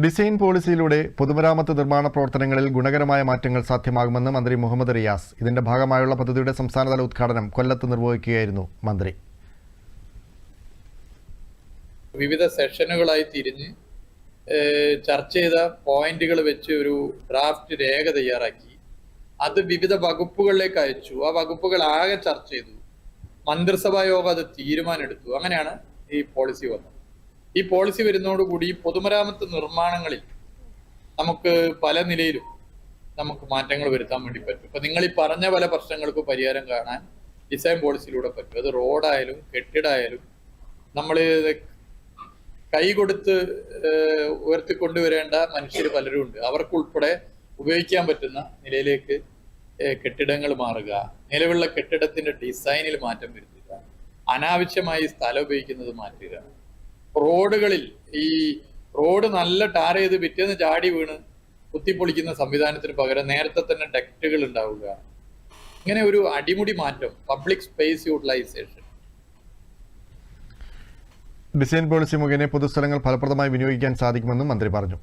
Design പോളിസിയിലൂടെ പൊതുമരാമത്ത് നിർമ്മാണ പ്രവർത്തനങ്ങളിൽ ഗുണകരമായ മാറ്റങ്ങൾ സാധ്യമാകുമെന്ന് മന്ത്രി മുഹമ്മദ് റിയാസ്. ഇതിന്റെ ഭാഗമായുള്ള പദ്ധതിയുടെ സംസ്ഥാനതല ഉദ്ഘാടനം കൊല്ലത്ത് നിർവഹിക്കുകയായിരുന്നു മന്ത്രി. വിവിധ സെഷനുകളായി തിരിഞ്ഞ് ചർച്ച ചെയ്ത പോയിന്റുകൾ വെച്ച് ഒരു ഡ്രാഫ്റ്റ് രേഖ തയ്യാറാക്കി. അത് വിവിധ വകുപ്പുകളിലേക്ക് അയച്ചു. ആ വകുപ്പുകൾ ആകെ ചർച്ച ചെയ്തു. മന്ത്രിസഭാ യോഗം അത് തീരുമാനമെടുത്തു. അങ്ങനെയാണ് ഈ പോളിസി വന്നത്. ഈ പോളിസി വരുന്നതോടുകൂടി പൊതുമരാമത്ത് നിർമ്മാണങ്ങളിൽ നമുക്ക് പല നിലയിലും നമുക്ക് മാറ്റങ്ങൾ വരുത്താൻ വേണ്ടി പറ്റും. ഇപ്പൊ നിങ്ങൾ ഈ പറഞ്ഞ പല പ്രശ്നങ്ങൾക്ക് പരിഹാരം കാണാൻ ഡിസൈൻ പോളിസിയിലൂടെ പറ്റും. അത് റോഡായാലും കെട്ടിടായാലും നമ്മൾ കൈ കൊടുത്ത് ഉയർത്തിക്കൊണ്ടുവരേണ്ട മനുഷ്യർ പലരും ഉണ്ട്. അവർക്കുൾപ്പെടെ ഉപയോഗിക്കാൻ പറ്റുന്ന നിലയിലേക്ക് കെട്ടിടങ്ങൾ മാറുക നിലവിലുള്ള കെട്ടിടത്തിന്റെ ഡിസൈനിൽ മാറ്റം വരുത്തുക അനാവശ്യമായി സ്ഥലം ഉപയോഗിക്കുന്നത് മാറ്റുക. റോഡുകളിൽ ഈ റോഡ് നല്ല ടാർ ചെയ്ത് പിറ്റേന്ന് ചാടി വീണ് കുത്തിപ്പൊളിക്കുന്ന സംവിധാനത്തിന് പകരം നേരത്തെ തന്നെ ഡക്റ്റുകൾ ഉണ്ടാവുക. ഇങ്ങനെ ഒരു അടിമുടി മാറ്റം public space utilisation design policy മുഖേന പൊതുസ്ഥലങ്ങൾ ഫലപ്രദമായി വിനിയോഗിക്കാൻ സാധിക്കുമെന്നും മന്ത്രി പറഞ്ഞു.